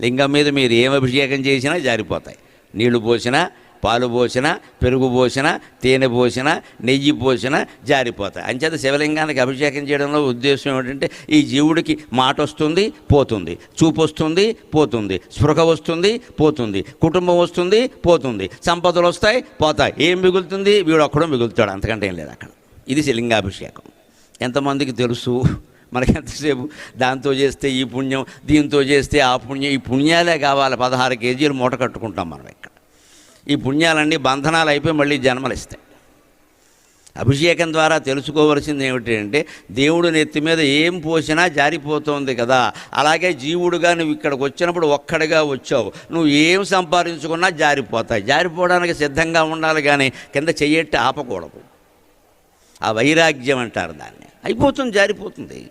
లింగం మీద మీరు ఏం అభిషేకం చేసినా జారిపోతాయి. నీళ్ళు పోసినా పాలు పోసినా పెరుగు పోసినా తేనె పోసినా నెయ్యి పోసినా జారిపోతాయి. అంచేత శివలింగానికి అభిషేకం చేయడంలో ఉద్దేశం ఏమిటంటే ఈ జీవుడికి మాట వస్తుంది పోతుంది. చూపు వస్తుంది పోతుంది. స్పృహ వస్తుంది పోతుంది. కుటుంబం వస్తుంది పోతుంది. సంపదలు వస్తాయి పోతాయి. ఏం మిగులుతుంది? వీడు ఒక్కడో మిగులుతాడు. అంతకంటే ఏం లేదు అక్కడ. ఇది లింగాభిషేకం ఎంతమందికి తెలుసు? మనకి ఎంతసేపు దాంతో చేస్తే ఈ పుణ్యం దీంతో చేస్తే ఆ పుణ్యం ఈ పుణ్యాలే కావాలి. పదహారు కేజీలు మూట కట్టుకుంటాం మనం ఇక్కడ. ఈ పుణ్యాలన్నీ బంధనాలు అయిపోయి మళ్ళీ జన్మలు ఇస్తాయి అభిషేకం ద్వారా తెలుసుకోవలసింది ఏమిటంటే దేవుడు నెత్తి మీద ఏం పోసినా జారిపోతుంది కదా. అలాగే జీవుడుగా నువ్వు ఇక్కడికి వచ్చినప్పుడు ఒక్కడిగా వచ్చావు. నువ్వు ఏం సంపాదించుకున్నా జారిపోతాయి. జారిపోవడానికి సిద్ధంగా ఉండాలి కానీ కింద చెయ్యట్టి ఆపకూడదు. ఆ వైరాగ్యం అంటారు దాన్ని. అయిపోతుంది జారిపోతుంది.